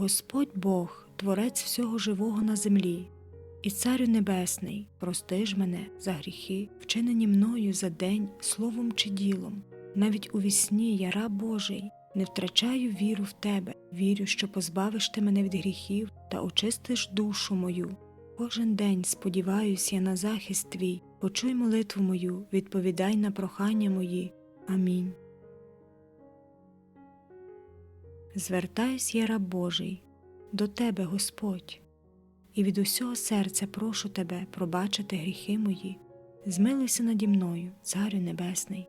Господь Бог, Творець всього живого на землі, і Царю Небесний, прости ж мене за гріхи, вчинені мною за день словом чи ділом. Навіть у вісні я раб Божий, не втрачаю віру в Тебе, вірю, що позбавиш ти мене від гріхів та очистиш душу мою. Кожен день сподіваюся я на захист Твій, почуй молитву мою, відповідай на прохання мої. Амінь. Звертаюсь я раб Божий, до Тебе, Господь, і від усього серця прошу Тебе пробачити гріхи мої. Змилуйся наді мною, Царю Небесний,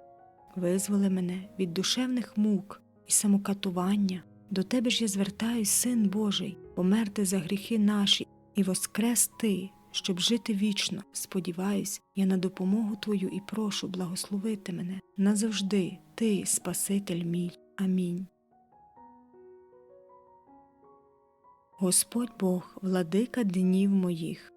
визволи мене від душевних мук і самокатування. До Тебе ж я звертаюсь, Син Божий, померти за гріхи наші і воскрес Ти, щоб жити вічно. Сподіваюсь, я на допомогу Твою і прошу благословити мене назавжди, Ти, Спаситель мій. Амінь. Господь Бог, владика днів моїх,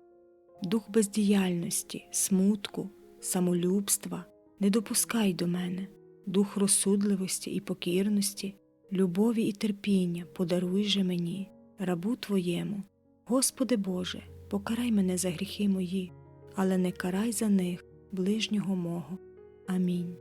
дух бездіяльності, смутку, самолюбства, не допускай до мене, дух розсудливості і покірності, любові і терпіння подаруй же мені, рабу Твоєму. Господи Боже, покарай мене за гріхи мої, але не карай за них ближнього мого. Амінь.